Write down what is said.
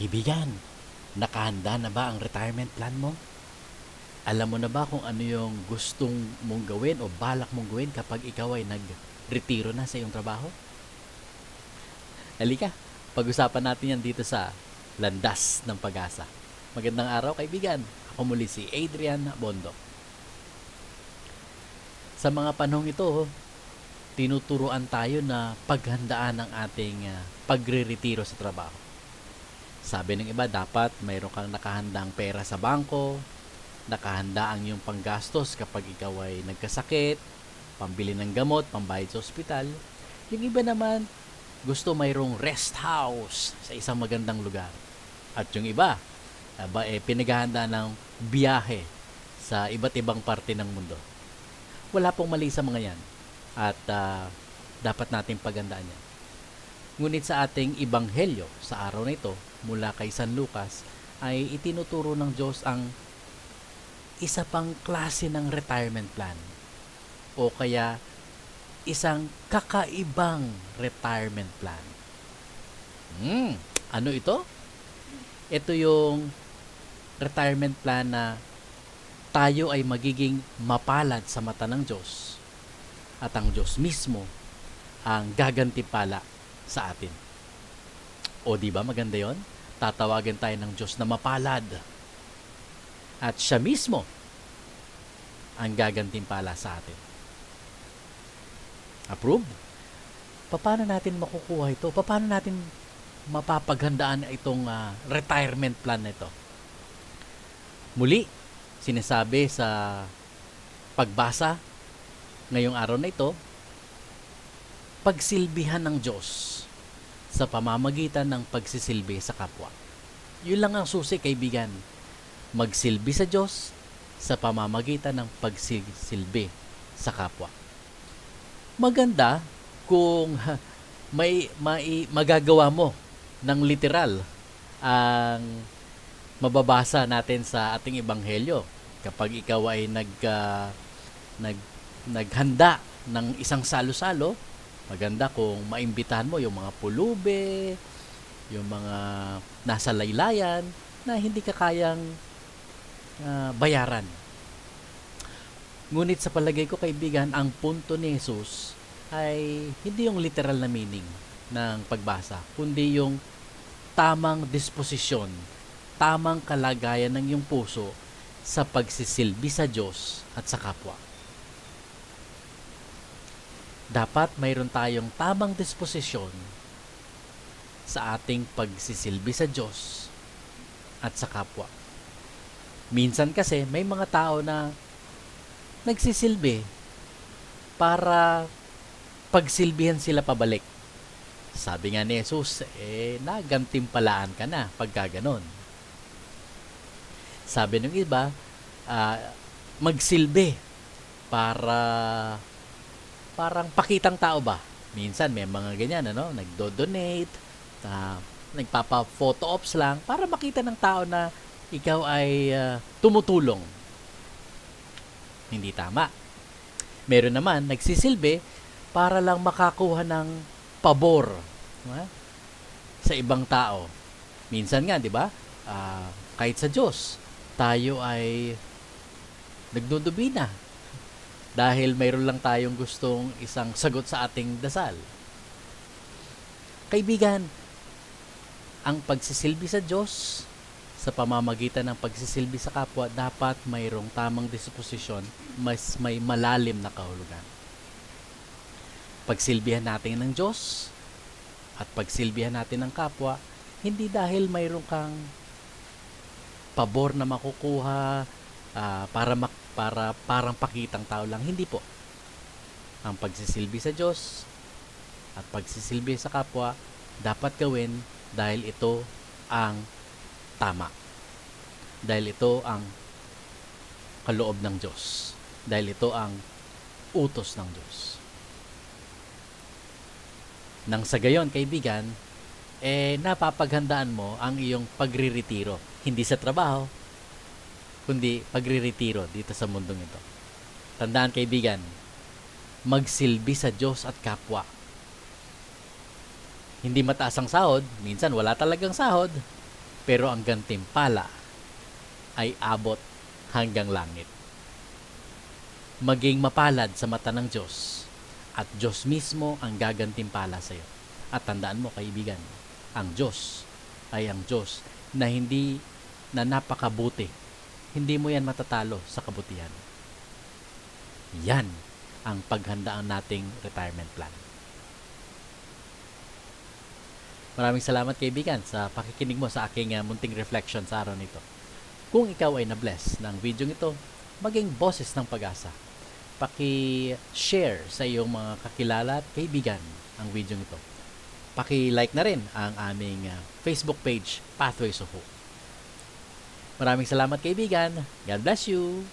Kaibigan, nakahanda na ba ang retirement plan mo? Alam mo na ba kung ano yung gustong mong gawin o balak mong gawin kapag ikaw ay nag-retiro na sa iyong trabaho? Halika, pag-usapan natin yan dito sa Landas ng Pag-asa. Magandang araw kaibigan. Ako muli si Adrian Bondo. Sa mga panahong ito, tinuturuan tayo na paghandaan ang ating ah, pagre-retiro sa trabaho. Sabi ng iba, dapat mayroon kang nakahandang pera sa bangko, nakahanda ang iyong panggastos kapag ikaw ay nagkasakit, pambili ng gamot, pambayad sa ospital. Yung iba naman, gusto mayroong rest house sa isang magandang lugar. At yung iba, aba, eh, pinaghahanda ng biyahe sa iba't ibang parte ng mundo. Wala pong mali sa mga yan. At ah, dapat nating pagandaan yan. Ngunit sa ating ibanghelyo sa araw na ito, mula kay San Lucas, ay itinuturo ng Diyos ang isa pang klase ng retirement plan o kaya isang kakaibang retirement plan. Hmm, ano ito? Ito yung retirement plan na tayo ay magiging mapalad sa mata ng Diyos at ang Diyos mismo ang gagantipala sa atin. O di ba maganda 'yon? Tatawagan tayo ng Diyos na mapalad. At siya mismo ang gagantimpala sa atin. Approve? Paano natin makukuha ito? Paano natin mapapaghandaan itong ah, retirement plan na ito? Muli, sinasabi sa pagbasa ngayong araw na ito, pagsilbihan ng Diyos sa pamamagitan ng pagsisilbi sa kapwa. Yun lang ang susi, kaibigan. Magsilbi sa Diyos sa pamamagitan ng pagsisilbi sa kapwa. Maganda kung may, mai, magagawa mo ng literal ang mababasa natin sa ating ebanghelyo kapag ikaw ay nag ah, nag naghanda ng isang salo-salo maganda kung maimbitahan mo yung mga pulube yung mga nasa laylayan na hindi ka kayang ah, bayaran ngunit sa palagay ko kaibigan ang punto ni Jesus ay hindi yung literal na meaning ng pagbasa kundi yung tamang disposisyon tamang kalagayan ng iyong puso sa pagsisilbi sa Diyos at sa kapwa. Dapat mayroon tayong tamang disposisyon sa ating pagsisilbi sa Diyos at sa kapwa. Minsan kasi may mga tao na nagsisilbi para pagsilbihan sila pabalik. Sabi nga ni Jesus, eh, nagantimpalaan ka na pagka ganon. Sabi ng iba, ah, magsilbi para parang pakitang tao ba? Minsan may mga ganyan, ano? Nagdo-donate, uh, nagpapa-photo ops lang para makita ng tao na ikaw ay ah, tumutulong. Hindi tama. Meron naman, nagsisilbi para lang makakuha ng pabor ha? sa ibang tao. Minsan nga, di ba? Ah, kahit sa Diyos, tayo ay nagdudubina dahil mayroon lang tayong gustong isang sagot sa ating dasal. Kaibigan, ang pagsisilbi sa Diyos sa pamamagitan ng pagsisilbi sa kapwa dapat mayroong tamang disposisyon mas may malalim na kahulugan. Pagsilbihan natin ng Diyos at pagsilbihan natin ng kapwa hindi dahil mayroon kang pabor na makukuha ah, para mak- para parang pakitang tao lang. Hindi po. Ang pagsisilbi sa Diyos at pagsisilbi sa kapwa dapat gawin dahil ito ang tama. Dahil ito ang kaloob ng Diyos. Dahil ito ang utos ng Diyos. Nang sa gayon kaibigan eh napapaghandaan mo ang iyong pagriretiro hindi sa trabaho, kundi pagriretiro dito sa mundong ito. Tandaan kaibigan, magsilbi sa Diyos at kapwa. Hindi mataas ang sahod, minsan wala talagang sahod. pero ang gantimpala ay abot hanggang langit. Maging mapalad sa mata ng Diyos at Diyos mismo ang gagantimpala sa iyo. At tandaan mo kaibigan, ang Diyos ay ang Diyos na hindi na napakabuti. Hindi mo yan matatalo sa kabutihan. Yan ang paghandaan nating retirement plan. Maraming salamat kaibigan sa pakikinig mo sa aking uh, munting reflection sa araw nito. Kung ikaw ay na-bless ng video ito, maging boses ng pag-asa. Paki-share sa iyong mga kakilala at kaibigan ang video ito. Paki-like na rin ang aming uh, Facebook page, Pathways of Hope. Maraming salamat kaibigan. God bless you.